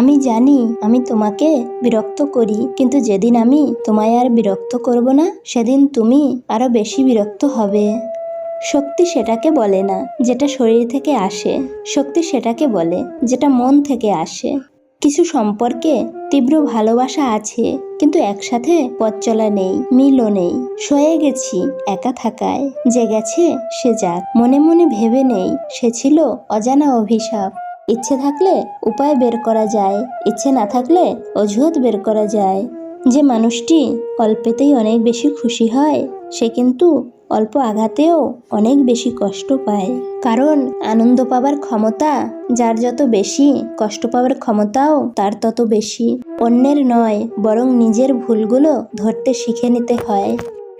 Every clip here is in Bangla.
আমি জানি আমি তোমাকে বিরক্ত করি, কিন্তু যেদিন আমি তোমায় আর বিরক্ত করব না, সেদিন তুমি আরও বেশি বিরক্ত হবে। শক্তি সেটাকে বলে না, যেটা শরীর থেকে আসে। শক্তি সেটাকে বলে, যেটা মন থেকে আসে। কিছু সম্পর্কে তীব্র ভালোবাসা আছে, কিন্তু একসাথে পথ চলা নেই, মিলও নেই। সয়ে গেছি, একা থাকায়। যে গেছে সে যাক মনে মনে ভেবে নেই, সে ছিল অজানা অভিশাপ। ইচ্ছে থাকলে উপায় বের করা যায়, ইচ্ছে না থাকলে অজুহাত বের করা যায়। যে মানুষটি অল্পেতেই অনেক বেশি খুশি হয়, সে কিন্তু অল্প আঘাতেও অনেক বেশি কষ্ট পায়। কারণ আনন্দ পাবার ক্ষমতা যার যত বেশি, কষ্ট পাওয়ার ক্ষমতাও তার তত বেশি। অন্যের নয়, বরং নিজের ভুলগুলো ধরতে শিখে নিতে হয়।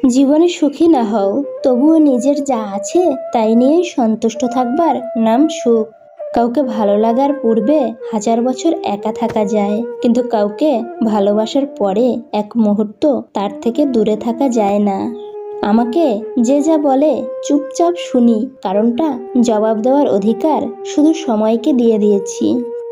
জীবনে সুখী না হও, তবুও নিজের যা আছে তাই নিয়েই সন্তুষ্ট থাকবার নাম সুখ। কাউকে ভালো লাগার পূর্বে হাজার বছর একা থাকা যায়। কিন্তু কাউকে ভালোবাসার পরে এক মুহূর্ত তার থেকে দূরে থাকা যায় না। আমাকে যে যা বলে চুপচাপ শুনি, কারণটা জবাব দেওয়ার অধিকার শুধু সময়কে দিয়ে দিয়েছি।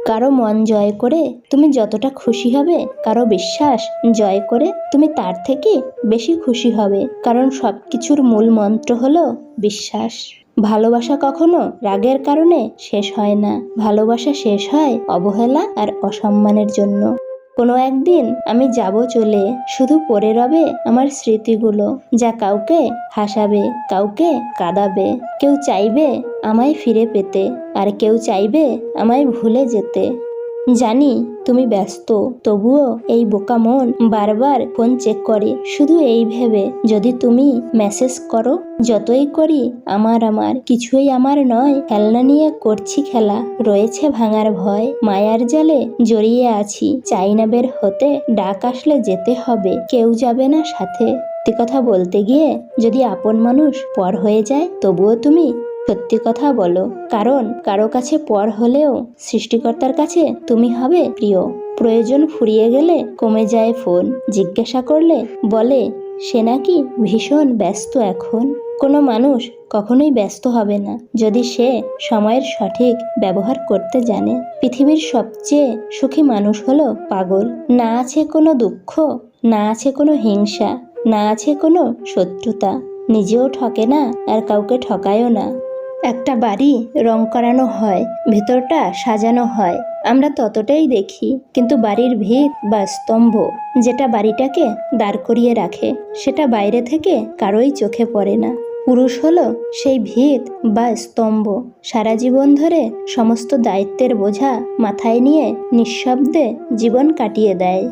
কারও মন জয় করে তুমি যতটা খুশি হবে, কারও বিশ্বাস জয় করে তুমি তার থেকে বেশি খুশি হবে। কারণ সব কিছুর মূল মন্ত্র হলো বিশ্বাস। ভালোবাসা কখনো রাগের কারণে শেষ হয় না। ভালোবাসা শেষ হয় অবহেলা আর অসম্মানের জন্য। কোনো একদিন আমি যাব চলে, শুধু পরে রবে আমার স্মৃতিগুলো, যা কাউকে হাসাবে, কাউকে কাঁদাবে, কেউ চাইবে আমায় ফিরে পেতে, আর কেউ চাইবে আমায় ভুলে যেতে। জানি তুমি ব্যস্ত, তবুও এই বোকা মন বারবার ফোন চেক করে। শুধু এই ভেবে যদি তুমি মেসেজ করো, যতই করি আমার আমার, কিছুই আমার নয়, খেলনা নিয়ে করছি খেলা। রয়েছে ভাঙার ভয়, মায়ার জালে জড়িয়ে আছি। চাই না বের হতে, ডাক আসলে যেতে হবে, কেউ যাবে না সাথে। কথা বলতে গিয়ে যদি আপন মানুষ পর হয়ে যায়, তবুও তুমি সত্যি কথা বলো। কারণ কারও কাছে পর হলেও সৃষ্টিকর্তার কাছে তুমি হবে প্রিয়। প্রয়োজন ফুরিয়ে গেলে কমে যায় ফোন। জিজ্ঞাসা করলে বলে, সে নাকি ভীষণ ব্যস্ত এখন। কোনো মানুষ কখনোই ব্যস্ত হবে না। যদি সে সময়ের সঠিক ব্যবহার করতে জানে, পৃথিবীর সবচেয়ে সুখী মানুষ হলো পাগল। না আছে কোনো দুঃখ, না আছে কোনো হিংসা, না আছে কোনো শত্রুতা। নিজেও ঠকে না, আর কাউকে ঠকায়ও না। একটা বাড়ি রং করানো হয়, ভেতরটা সাজানো হয়। আমরা ততটাই দেখি, কিন্তু বাড়ির ভিত বা স্তম্ভ যেটা বাড়িটাকে দাঁড় করিয়ে রাখে, সেটা বাইরে থেকে কারোই চোখে পড়ে না। পুরুষ হলো সেই ভিত বা স্তম্ভ, সারা জীবন ধরে সমস্ত দায়িত্বের বোঝা মাথায় নিয়ে নিঃশব্দে জীবন কাটিয়ে দেয়।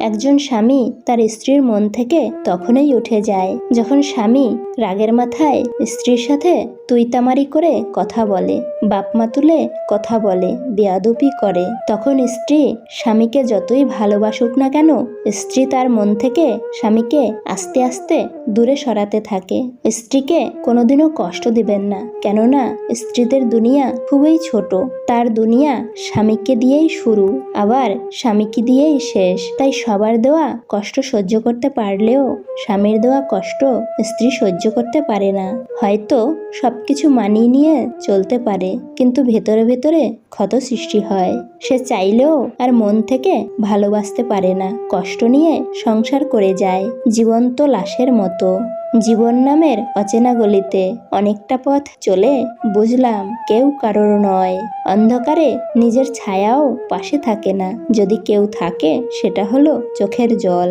একজন স্বামী তার স্ত্রীর মন থেকে তখনই উঠে যায়, যখন স্বামী রাগের মাথায় স্ত্রীর সাথে তুই তামারি করে কথা বলে বাপমা তুলে কথা বলে বেয়াদপি করে। তখন স্ত্রী স্বামীকে যতই ভালোবাসুক না কেন, স্ত্রী তার মন থেকে স্বামীকে আস্তে আস্তে দূরে সরাতে থাকে। স্ত্রীকে কোনোদিনও কষ্ট দিবেন না, কেননা স্ত্রীদের দুনিয়া খুবই ছোট। তার দুনিয়া স্বামীকে দিয়েই শুরু, আবার স্বামীকে দিয়েই শেষ। তাই সবার দেওয়া কষ্ট সহ্য করতে পারলেও স্বামীর দেওয়া কষ্ট স্ত্রী সহ্য করতে পারে না। হয়তো সবকিছু মানিয়ে নিয়ে চলতে পারে, কিন্তু ভেতরে ভেতরে ক্ষত সৃষ্টি হয়। সে চাইলেও আর মন থেকে ভালোবাসতে পারে না, কষ্ট নিয়ে সংসার করে যায়, জীবন্ত লাশের মতো। জীবন নামের অচেনা গলিতে অনেকটা পথ চলে, বুঝলাম কেউ কারোর নয়। অন্ধকারে নিজের ছায়াও পাশে থাকে না, যদি কেউ থাকে সেটা হলো চোখের জল।